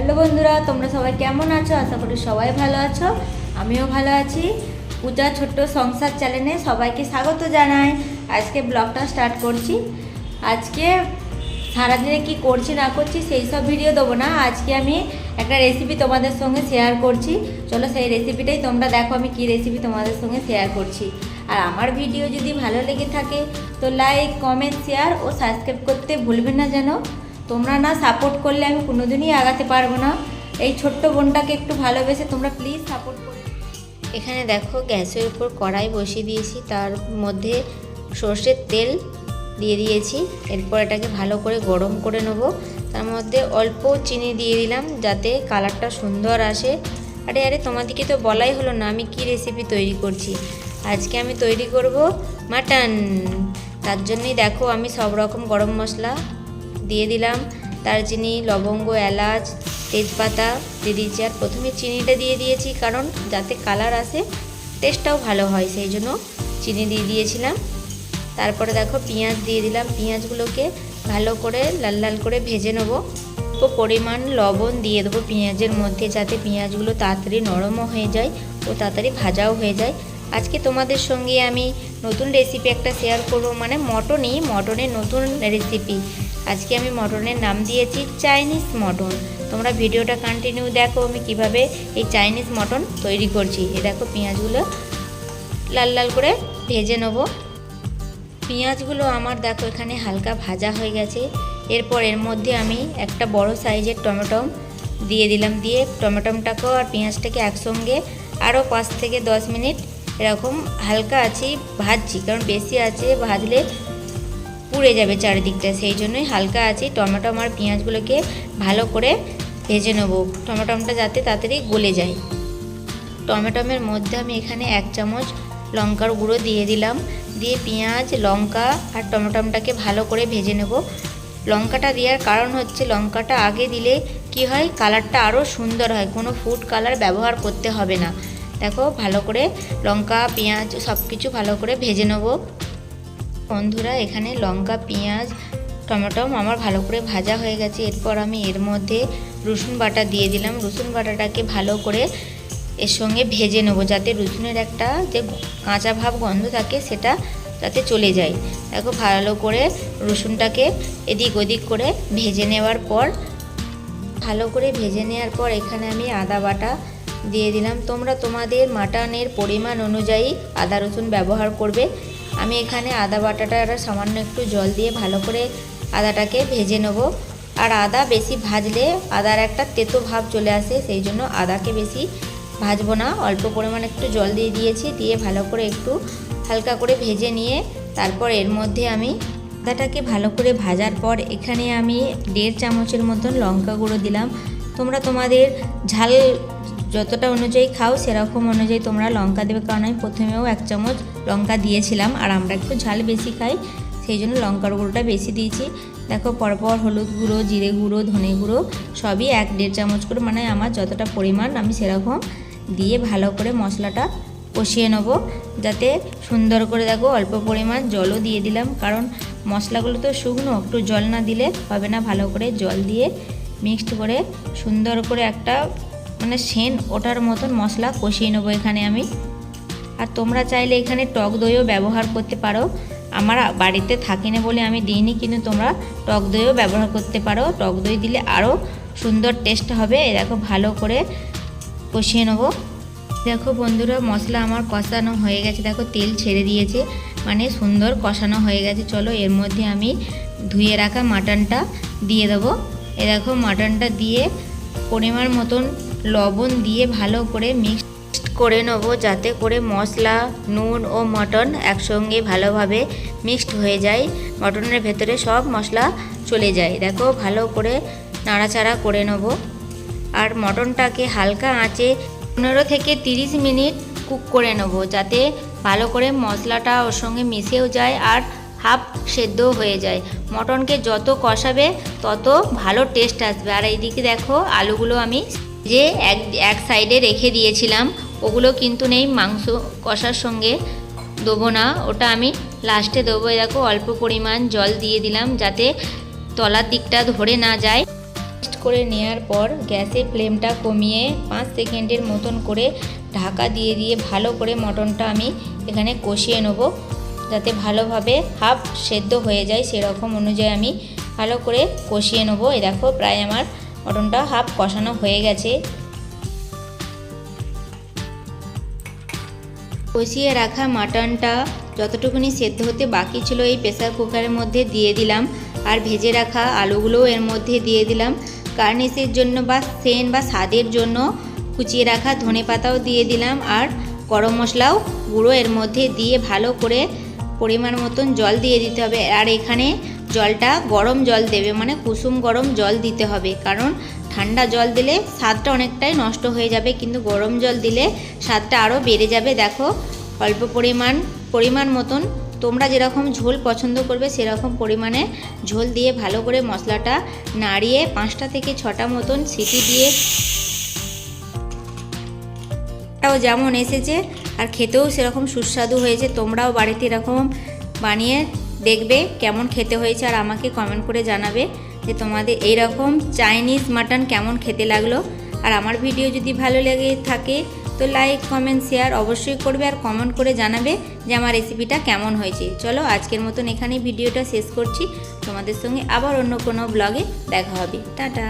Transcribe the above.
Hello বন্ধুরা, তোমরা সবাই কেমন আছো? আশা করি সবাই ভালো আছো। আমিও ভালো আছি। পূজা ছোট্ট সংসার চ্যানেলে সবাইকে স্বাগত জানাই। আজকে ব্লগটা স্টার্ট করছি। আজকে সারাদিনে কি করছি, না করছি, সেই সব ভিডিও দেবো না। আজকে আমি একটা রেসিপি তোমাদের সঙ্গে শেয়ার করছি। চলো সেই রেসিপিটাই তোমরা দেখো আমি কি রেসিপি তোমাদের সঙ্গে শেয়ার করছি। আর আমার ভিডিও যদি ভালো লেগে থাকে, তো লাইক কমেন্ট শেয়ার ও সাবস্ক্রাইব করতে ভুলবেন না যেন। তোমরা না সাপোর্ট করলে আমি কোনোদিনই আগাতে পারব না। এই ছোট্ট বোনটাকে একটু ভালোবেসে তোমরা প্লিজ সাপোর্ট করো। এখানে দেখো গ্যাসের উপর কড়াই বসিয়ে দিয়েছি, তার মধ্যে সর্ষের তেল দিয়ে দিয়েছি। এরপর এটাকে ভালো করে গরম করে নেব। তার মধ্যে অল্প চিনি দিয়ে দিলাম যাতে কালারটা সুন্দর আসে। আরে আরে, তোমাদেরকে তো বলাই হলো না আমি কি রেসিপি তৈরি করছি। আজকে আমি তৈরি করব মাটন। তার জন্যই দেখো আমি সব রকম গরম মশলা দিয়ে দিলাম। দারচিনি লবঙ্গ, এলাচ, তেজপাতা দিয়ে দিয়েছি আর প্রথমে চিনিটা দিয়ে দিয়েছি কারণ যাতে কালার আসে টেস্টটাও ভালো হয়, সেই জন্য চিনি দিয়ে দিয়েছিলাম। তারপরে দেখো পেঁয়াজ দিয়ে দিলাম। পেঁয়াজগুলোকে ভালো করে লাল লাল করে ভেজে নেব। তো পরিমাণ লবণ দিয়ে দেবো পেঁয়াজের মধ্যে যাতে পেঁয়াজগুলো তাড়াতাড়ি নরমও হয়ে যায় ও তাড়াতাড়ি ভাজাও হয়ে যায়। আজকে তোমাদের সঙ্গে আমি নতুন রেসিপি একটা শেয়ার করব। মানে মটনই, মটনের নতুন রেসিপি আজকে আমি মটনের নাম দিয়েছি চাইনিজ মটন। তোমরা ভিডিওটা কন্টিনিউ দেখো আমি কীভাবে এই চাইনিজ মটন তৈরি করছি। এ দেখো পেঁয়াজগুলো লাল লাল করে ভেজে নেব। পেঁয়াজগুলো আমার দেখো এখানে হালকা ভাজা হয়ে গেছে। এরপর এর মধ্যে আমি একটা বড় সাইজের টমেটো দিয়ে দিলাম দিয়ে টমেটোটাকেও আর পেঁয়াজটাকে একসঙ্গে আরও পাঁচ থেকে দশ মিনিট এরকম হালকা আছি ভাজছি। কারণ বেশি আছে ভাজলে পুড়ে যাবে চারিদিকটা, সেই জন্যই হালকা আছি টমেটো আর পেঁয়াজগুলোকে ভালো করে ভেজে নেব। টমেটোটা যাতে তাড়াতাড়ি গলে যায়। টমেটোমের মধ্যে আমি এখানে এক চামচ লঙ্কার গুঁড়ো দিয়ে দিলাম। দিয়ে পেঁয়াজ, লঙ্কা আর টমেটোমটাকে ভালো করে ভেজে নেব। লঙ্কাটা দেওয়ার কারণ হচ্ছে লঙ্কাটা আগে দিলে কি হয়, কালারটা আরও সুন্দর হয়। কোনো ফুড কালার ব্যবহার করতে হবে না। দেখো ভালো করে লঙ্কা, পেঁয়াজ সব কিছু ভালো করে ভেজে নেব। বন্ধুরা, এখানে লঙ্কা, পেঁয়াজ, টমেটো, আমার ভালো করে ভাজা হয়ে গেছে। এরপর আমি এর মধ্যে রসুন বাটা দিয়ে দিলাম। রসুন বাটাটাকে ভালো করে এর সঙ্গে ভেজে নেব, যাতে রসুনের একটা যে কাঁচা ভাব গন্ধ থাকে, সেটা যাতে চলে যায়। দেখো, ভালো করে রসুনটাকে এদিক ওদিক করে ভেজে নেওয়ার পর, ভালো করে ভেজে নেওয়ার পর এখানে আমি আদা বাটা দিয়ে দিলাম। তোমরা তোমাদের মাটনের পরিমাণ অনুযায়ী আদা রসুন ব্যবহার করবে। আমি এখানে আদা বাটাটা সামান্য একটু জল দিয়ে ভালো করে আদাটাকে ভেজে নেব। আর আদা বেশি ভাজলে আদার একটা তেতো ভাব চলে আসে, সেই জন্য আদাকে বেশি ভাজবো না। অল্প পরিমাণ একটু জল দিয়ে দিয়েছি, দিয়ে ভালো করে একটু হালকা করে ভেজে নিয়ে তারপর এর মধ্যে আমি আদাটাকে ভালো করে ভাজার পর এখানে আমি দেড় চামচের মতন লঙ্কা গুঁড়ো দিলাম। তোমরা তোমাদের ঝাল যতটা অনুযায়ী খাও, সেরকম অনুযায়ী তোমরা লঙ্কা দেবে। কারণ আমি প্রথমেও এক চামচ লঙ্কা দিয়েছিলাম, আর আমরা একটু ঝাল বেশি খাই, সেই জন্য লঙ্কার গুঁড়োটা বেশি দিয়েছি। দেখো, পরপর হলুদ গুঁড়ো, জিরে গুঁড়ো, ধনে গুঁড়ো, সবই এক দেড় চামচ করে মানে আমার যতটা পরিমাণ, আমি সেরকম দিয়ে ভালো করে মশলাটা কষিয়ে নেব। যাতে সুন্দর করে, দেখো, অল্প পরিমাণ জলও দিয়ে দিলাম। কারণ মশলাগুলো তো শুকনো, একটু জল না দিলে হবে না, ভালো করে জল দিয়ে মিক্সড করে সুন্দর করে একটা মানে সেন ওটার মতন মশলা কষিয়ে নেব এখানে আমি। আর তোমরা চাইলে এখানে টক দইও ব্যবহার করতে পারো। আমার বাড়িতে থাকি না বলে আমি দিইনি, কিন্তু তোমরা টক দইও ব্যবহার করতে পারো। টক দই দিলে আরও সুন্দর টেস্ট হবে। দেখো, ভালো করে কষিয়ে নেব। দেখো বন্ধুরা, মশলা আমার কষানো হয়ে গেছে। দেখো, তেল ছেড়ে দিয়েছে। মানে সুন্দর কষানো হয়ে গেছে। চলো, এর মধ্যে আমি ধুয়ে রাখা মাটনটা দিয়ে দেবো। এ দেখো, মাটনটা দিয়ে পরিমাণ মতন লবণ দিয়ে ভালো করে মিক্স করে নেব, যাতে করে মশলা, নুন ও মটন একসঙ্গে ভালোভাবে মিক্সড হয়ে যায়। মটনের ভেতরে সব মশলা চলে যায়। দেখো, ভালো করে নাড়াচাড়া করে নেব। আর মটনটাকে হালকা আঁচে পনেরো থেকে তিরিশ মিনিট কুক করে নেব, যাতে ভালো করে মশলাটা ওর সঙ্গে মিশেও যায় আর হাফ সেদ্ধও হয়ে যায়। মটনকে যত কষাবে, তত ভালো টেস্ট আসবে। আর এইদিকে দেখো, আলুগুলো আমি যে এক এক সাইডে রেখে দিয়েছিলাম, ওগুলো কিন্তু নেই, মাংস কষার সঙ্গে দেবো না। ওটা আমি লাস্টে দেবো দেখো, অল্প পরিমাণ জল দিয়ে দিলাম যাতে তলার দিকটা ধরে না যায়। করে নেওয়ার পর গ্যাসে ফ্লেমটা কমিয়ে পাঁচ সেকেন্ডের মতন করে ঢাকা দিয়ে দিয়ে ভালো করে মটনটা আমি এখানে কষিয়ে নেব, যাতে ভালোভাবে হাফ সেদ্ধ হয়ে যায়, সেরকম অনুযায়ী আমি ভালো করে কষিয়ে নেব। এই দেখো, প্রায় আমার মটনটা হাফ কষানো হয়ে গেছে। কষিয়ে রাখা মাটনটা যতটুকুনি সেদ্ধ হতে বাকি ছিল এই প্রেসার কুকারের মধ্যে দিয়ে দিলাম। আর ভেজে রাখা আলুগুলোও এর মধ্যে দিয়ে দিলাম। গার্নিশের জন্য বা সেন বা স্বাদের জন্য কুচিয়ে রাখা ধনে পাতাও দিয়ে দিলাম। আর গরম মশলাও গুঁড়ো এর মধ্যে দিয়ে ভালো করে পরিমাণ মতন জল দিয়ে দিতে হবে। আর এখানে জলটা গরম জল দেবে মানে কুসুম গরম জল দিতে হবে। কারণ ঠান্ডা জল দিলে স্বাদটা অনেকটাই নষ্ট হয়ে যাবে, কিন্তু গরম জল দিলে স্বাদটা আরও বেড়ে যাবে। দেখো, অল্প পরিমাণ পরিমাণ মতন তোমরা যেরকম ঝোল পছন্দ করবে, সেরকম পরিমাণে ঝোল দিয়ে ভালো করে মশলাটা নাড়িয়ে পাঁচটা থেকে ছটা মতন সিটি দিয়ে তাও যেমন এসেছে, আর খেতেও সেরকম সুস্বাদু হয়েছে। তোমরাও বাড়িতে এরকম বানিয়ে দেখবে কেমন খেতে হয়েছে আর আমাকে কমেন্ট করে জানাবে যে তোমাদের এই রকম চাইনিজ মাটন কেমন খেতে লাগল। আর আমার ভিডিও যদি ভালো লেগে থাকে তো লাইক কমেন্ট শেয়ার অবশ্যই করবে আর কমেন্ট করে জানাবে যে আমার রেসিপিটা কেমন হয়েছে। চলো আজকের মতন এখানে ভিডিওটা শেষ করছি। তোমাদের সঙ্গে আবার অন্য কোনো ব্লগে দেখা হবে। টাটা।